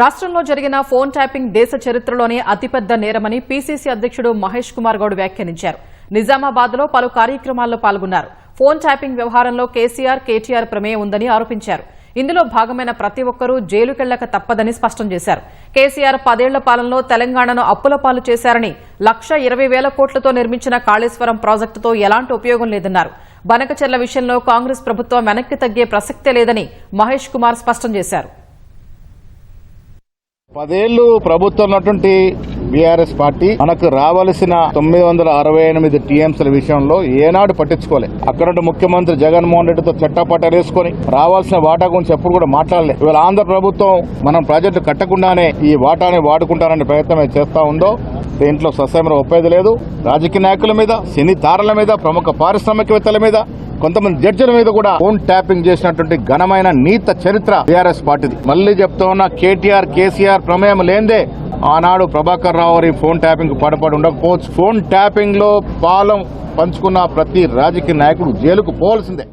రాష్ట్రంలో జరిగిన phone tapping దేశ చరిత్రలోనే అతిపెద్ద నేరమని పీసీసీ అధ్యక్షుడు మహేష్ కుమార్ గౌడ్ వ్యాఖ్యానించారు. నిజామాబాద్లో పలు కార్యక్రమాల్లో పాల్గొన్నారు. ఫోన్ ట్యాపింగ్ వ్యవహారంలో కేసీఆర్ కేటీఆర్ ప్రమేయం ఉందని ఆరోపించారు. ఇందులో భాగమైన ప్రతి ఒక్కరూ జైలుకెళ్ళక తప్పదని స్పష్టం చేశారు. కేసీఆర్ పదేళ్ళ పాలనలో తెలంగాణను అప్పుల పాలు చేశారని లక్ష ఇరవై వేల కోట్లతో నిర్మించిన కాళేశ్వరం ప్రాజెక్టుతో ఎలాంటి ఉపయోగం లేదన్నారు. బనకచెర్ల విషయంలో కాంగ్రెస్ ప్రభుత్వం వెనక్కి తగ్గే ప్రసక్తే లేదని మహేష్ కుమార్ స్పష్టం చేశారు. పదేళ్ళు ప్రభుత్వం ఉన్నటువంటి బీఆర్ఎస్ పార్టీ మనకు రావాల్సిన తొమ్మిది వందల అరవై ఎనిమిది టీఎంసీల విషయంలో ఏనాడు పట్టించుకోలే. అక్కడ ముఖ్యమంత్రి జగన్మోహన్ రెడ్డితో చట్టపట్టాలు వేసుకొని రావాల్సిన వాటా గురించి ఎప్పుడు కూడా మాట్లాడలే. ఇవాళ ఆంధ్ర ప్రభుత్వం మనం ప్రాజెక్టు కట్టకుండానే ఈ వాటాని వాడుకుంటారనే ప్రయత్నం చేస్తా ఉందో దీంట్లో సస్యమరం ఒప్పేది లేదు. రాజకీయ నాయకుల మీద సినీ తారల మీద ప్రముఖ పారిశ్రామికవేత్తల మీద కొంతమంది జడ్జిల మీద కూడా ఫోన్ ట్యాపింగ్ చేసినటువంటి ఘనమైన నీత చరిత్ర టీఆర్ఎస్ పార్టీది. మళ్ళీ చెప్తా ఉన్నా కేటీఆర్ కేసీఆర్ ప్రమేయం లేందే ఆనాడు ప్రభాకర్ రావు గారి ఫోన్ ట్యాపింగ్ పడపడి ఉండకపోవచ్చు. ఫోన్ ట్యాపింగ్లో పాలం పంచుకున్న ప్రతి రాజకీయ నాయకుడు జైలుకు పోవాల్సిందే.